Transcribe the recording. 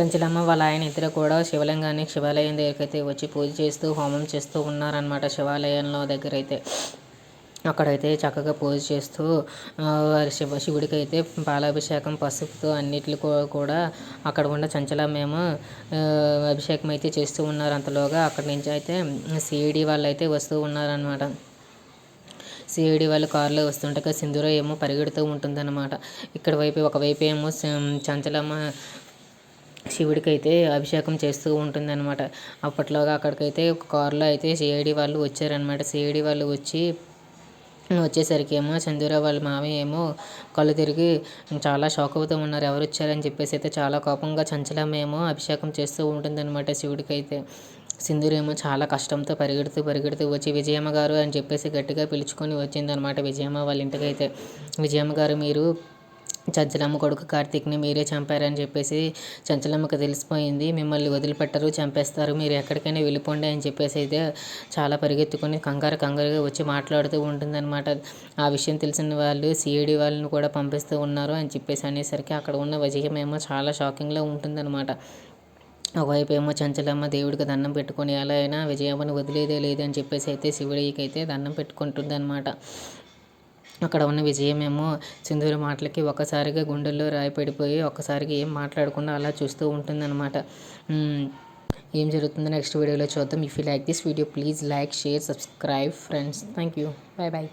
చంచలమ్మ వాళ్ళ ఆయన ఇద్దరు కూడా శివలింగాన్ని శివాలయం దగ్గరికైతే అయితే వచ్చి పూజ చేస్తూ హోమం చేస్తూ ఉన్నారనమాట శివాలయంలో దగ్గర అయితే అక్కడైతే చక్కగా పూజ చేస్తూ శివ శివుడికి అయితే పాలాభిషేకం పసుపుతో అన్నిటిని కూడా అక్కడ ఉన్న చంచలమేమో అభిషేకం అయితే చేస్తూ ఉన్నారు. అంతలోగా అక్కడి నుంచి అయితే సిఈడి వాళ్ళు అయితే వస్తూ ఉన్నారనమాట సిఐడి వాళ్ళు కారులో వస్తుంటే సింధూర ఏమో పరిగెడుతూ ఉంటుందన్నమాట. ఇక్కడ వైపు ఒకవైపు ఏమో చంచలమ్మ శివుడికైతే అభిషేకం చేస్తూ ఉంటుందన్నమాట. అప్పట్లోగా అక్కడికైతే ఒక కారులో అయితే సిఐడి వాళ్ళు వచ్చారనమాట సిఐడి వాళ్ళు వచ్చి వచ్చేసరికి ఏమో చందూరా వాళ్ళ మామయ్య ఏమో కళ్ళు తిరిగి చాలా షాక్ అవుతూ ఉన్నారు. ఎవరు వచ్చారని చెప్పేసి అయితే చాలా కోపంగా చంచలమేమో అభిషేకం చేస్తూ ఉంటుందన్నమాట శివుడికైతే. సింధూరేమో చాలా కష్టంతో పరిగెడుతూ పరిగెడుతూ వచ్చి విజయమ్మ గారు అని చెప్పేసి గట్టిగా పిలుచుకొని వచ్చిందనమాట విజయమ్మ వాళ్ళ ఇంటికైతే. విజయమ్మ గారు మీరు చంచలమ్మ కొడుకు కార్తీక్ని మీరే చంపారని చెప్పేసి చంచలమ్మకి తెలిసిపోయింది. మిమ్మల్ని వదిలిపెట్టరు చంపేస్తారు మీరు ఎక్కడికైనా వెళ్ళిపోండి అని చెప్పేసి అయితే చాలా పరిగెత్తుకొని కంగారు కంగారుగా వచ్చి మాట్లాడుతూ ఉంటుందన్నమాట. ఆ విషయం తెలిసిన వాళ్ళు సిఐడి వాళ్ళని కూడా పంపిస్తూ ఉన్నారు అని చెప్పేసి అనేసరికి అక్కడ ఉన్న విజయం ఏమో చాలా షాకింగ్లో ఉంటుందన్నమాట. ఒకవైపు ఏమో చంచలమ్మ దేవుడికి దండం పెట్టుకొని ఎలా అయినా విజయమ్మని వదిలేదే లేదని చెప్పేసి అయితే శివుడికి అయితే దండం పెట్టుకుంటుంది అనమాట అక్కడ ఉన్న విజయమేమో సింధూరి మాటలకి ఒక్కసారిగా గుండెల్లో రాయి పడిపోయి ఒక్కసారిగా ఏం మాట్లాడకుండా అలా చూస్తూ ఉంటుందన్నమాట. ఏం జరుగుతుందో నెక్స్ట్ వీడియోలో చూద్దాం. If you like this video please like share subscribe friends thank you bye bye